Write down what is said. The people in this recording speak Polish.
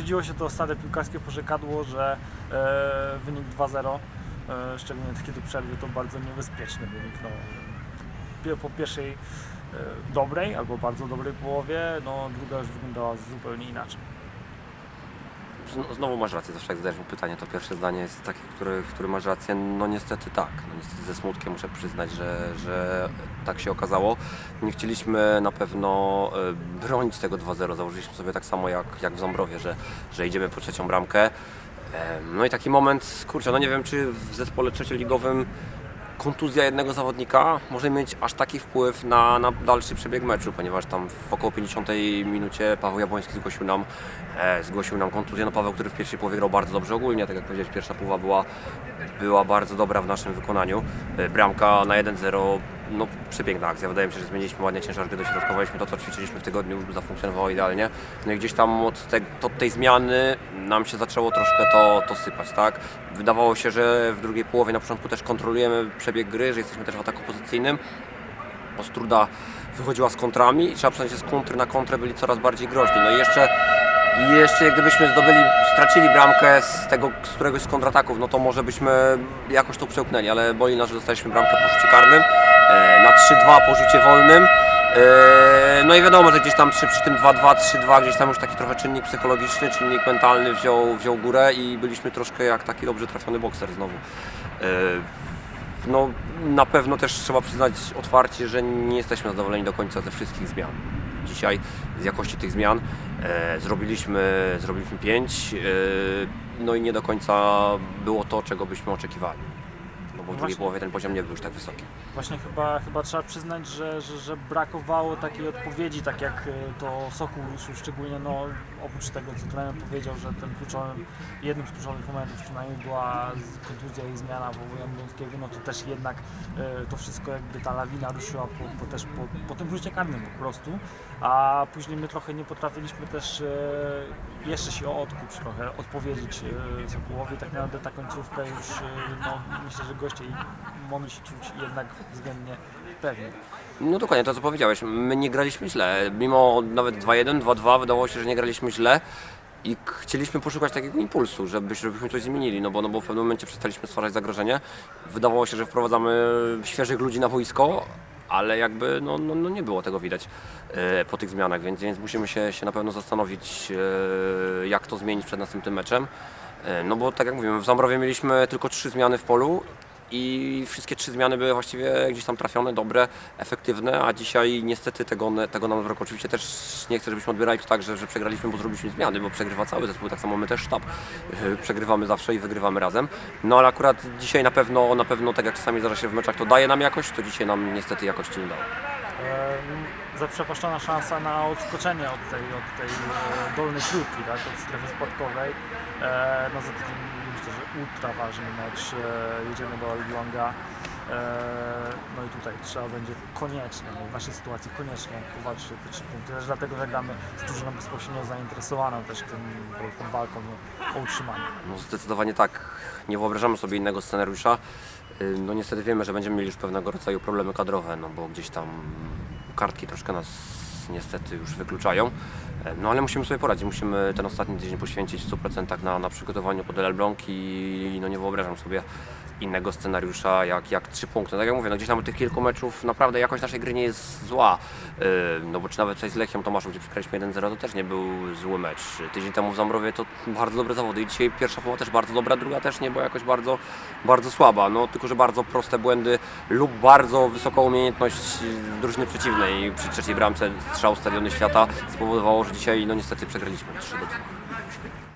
potwierdziło się to stare piłkarskie porzekadło, że e, wynik 2-0, e, szczególnie kiedy przerwie, to bardzo niebezpieczny wynik. No, po pierwszej e, dobrej albo bardzo dobrej połowie, no druga już wyglądała zupełnie inaczej. Zn- Znowu masz rację, zawsze jak zadajesz mi pytanie, to pierwsze zdanie jest takie, które, w którym masz rację. No niestety tak. No niestety ze smutkiem muszę przyznać, że, że tak się okazało. Nie chcieliśmy na pewno e, bronić tego 2-0. Założyliśmy sobie tak samo jak, jak w Ząbrowie, że, że idziemy po trzecią bramkę. E, No i taki moment, kurczę, no nie wiem czy w zespole trzecioligowym kontuzja jednego zawodnika może mieć aż taki wpływ na, na dalszy przebieg meczu, ponieważ tam w około 50 minucie Paweł Jabłoński zgłosił nam, e, zgłosił nam kontuzję. No Paweł, który w pierwszej połowie grał bardzo dobrze ogólnie, tak jak powiedziałeś, pierwsza połowa była, była bardzo dobra w naszym wykonaniu. E, bramka na 1-0, no przepiękna akcja. Wydaje mi się, że zmieniliśmy ładnie ciężar gry, dośrodkowaliśmy to, co ćwiczyliśmy w tygodniu, zafunkcjonowało idealnie. No i gdzieś tam od, te, od tej zmiany nam się zaczęło troszkę to, to sypać, tak? Wydawało się, że w drugiej połowie na początku też kontrolujemy przebieg gry, że jesteśmy też w ataku pozycyjnym. Ostruda wychodziła z kontrami i trzeba przyznać, że z kontry na kontrę byli coraz bardziej groźni. No i jeszcze, i jeszcze gdybyśmy zdobyli, stracili bramkę z tego, z któregoś z kontrataków, no to może byśmy jakoś to przełknęli, ale boli nas, że dostaliśmy bramkę po rzucie karnym, na 3-2 po rzucie wolnym. E, No i wiadomo, że gdzieś tam przy, przy tym 2-2, 3-2, gdzieś tam już taki trochę czynnik psychologiczny, czynnik mentalny wziął, wziął górę i byliśmy troszkę jak taki dobrze trafiony bokser znowu. E, no, na pewno też trzeba przyznać otwarcie, że nie jesteśmy zadowoleni do końca ze wszystkich zmian. Dzisiaj z jakości tych zmian e, zrobiliśmy, zrobiliśmy pięć, e, no i nie do końca było to, czego byśmy oczekiwali. Bo w drugiej Właśnie. połowie ten poziom nie był już tak wysoki. Właśnie chyba, chyba trzeba przyznać, że, że, że brakowało takiej odpowiedzi, tak jak y, to Sokół ruszył, szczególnie no, oprócz tego, co trener powiedział, że tym kluczowym, jednym z kluczowych momentów przynajmniej była z- kontuzja i zmiana Wołoja Mląskiego, no to też jednak y, to wszystko jakby ta lawina ruszyła po, po, też po, po tym rzucie karnym po prostu, a później my trochę nie potrafiliśmy też y, jeszcze się odkuć trochę, odpowiedzieć y, Sokołowi, tak naprawdę ta końcówka już, no myślę, że goście i mogli się czuć jednak względnie pewnie. No dokładnie to, co powiedziałeś. My nie graliśmy źle. Mimo nawet 2-1, 2-2 wydawało się, że nie graliśmy źle. I chcieliśmy poszukać takiego impulsu, żeby, żebyśmy coś zmienili, no bo, no bo w pewnym momencie przestaliśmy stwarzać zagrożenie. Wydawało się, że wprowadzamy świeżych ludzi na boisko, ale jakby no, no, no nie było tego widać e, po tych zmianach, więc, więc musimy się, się na pewno zastanowić, e, jak to zmienić przed następnym meczem. E, no bo tak jak mówimy, w Zambrowie mieliśmy tylko trzy zmiany w polu i wszystkie trzy zmiany były właściwie gdzieś tam trafione, dobre, efektywne, a dzisiaj niestety tego, tego nam brakło. Oczywiście też nie chcę, żebyśmy odbierali to tak, że, że przegraliśmy, bo zrobiliśmy zmiany, bo przegrywa cały zespół, tak samo my też sztab. Yy, Przegrywamy zawsze i wygrywamy razem. No ale akurat dzisiaj na pewno, na pewno tak jak czasami zdarza się w meczach, to daje nam jakość, to dzisiaj nam niestety jakości nie dało. Em, Zaprzepaszczona szansa na odskoczenie od tej, od tej e, dolnej krótki, tak, od strefy spadkowej. E, no za tydzień myślę, że ultra ważny mecz. E, jedziemy do Elbląga. E, no i tutaj trzeba będzie koniecznie, w naszej sytuacji koniecznie powalczyć o te trzy punkty. Też dlatego, że gramy z drużyną bezpośrednio zainteresowaną też tym, tą walką o utrzymanie. No zdecydowanie tak. Nie wyobrażamy sobie innego scenariusza. Yy, No niestety wiemy, że będziemy mieli już pewnego rodzaju problemy kadrowe, no bo gdzieś tam kartki troszkę nas niestety już wykluczają. E, No ale musimy sobie poradzić, musimy ten ostatni tydzień poświęcić w 100% na, na przygotowaniu pod Elbląg i no nie wyobrażam sobie innego scenariusza jak, jak trzy punkty. Tak jak mówię, no gdzieś tam tych kilku meczów naprawdę jakość naszej gry nie jest zła. Yy, No bo czy nawet tutaj z Lechią Tomaszów, gdzie przegraliśmy 1-0, to też nie był zły mecz. Tydzień temu w Zambrowie to bardzo dobre zawody i dzisiaj pierwsza połowa też bardzo dobra, druga też nie była jakoś bardzo, bardzo słaba. No tylko, że bardzo proste błędy lub bardzo wysoka umiejętność drużyny przeciwnej przy trzeciej bramce strzał Stadiony Świata spowodowało, że dzisiaj no niestety przegraliśmy 3 do 2.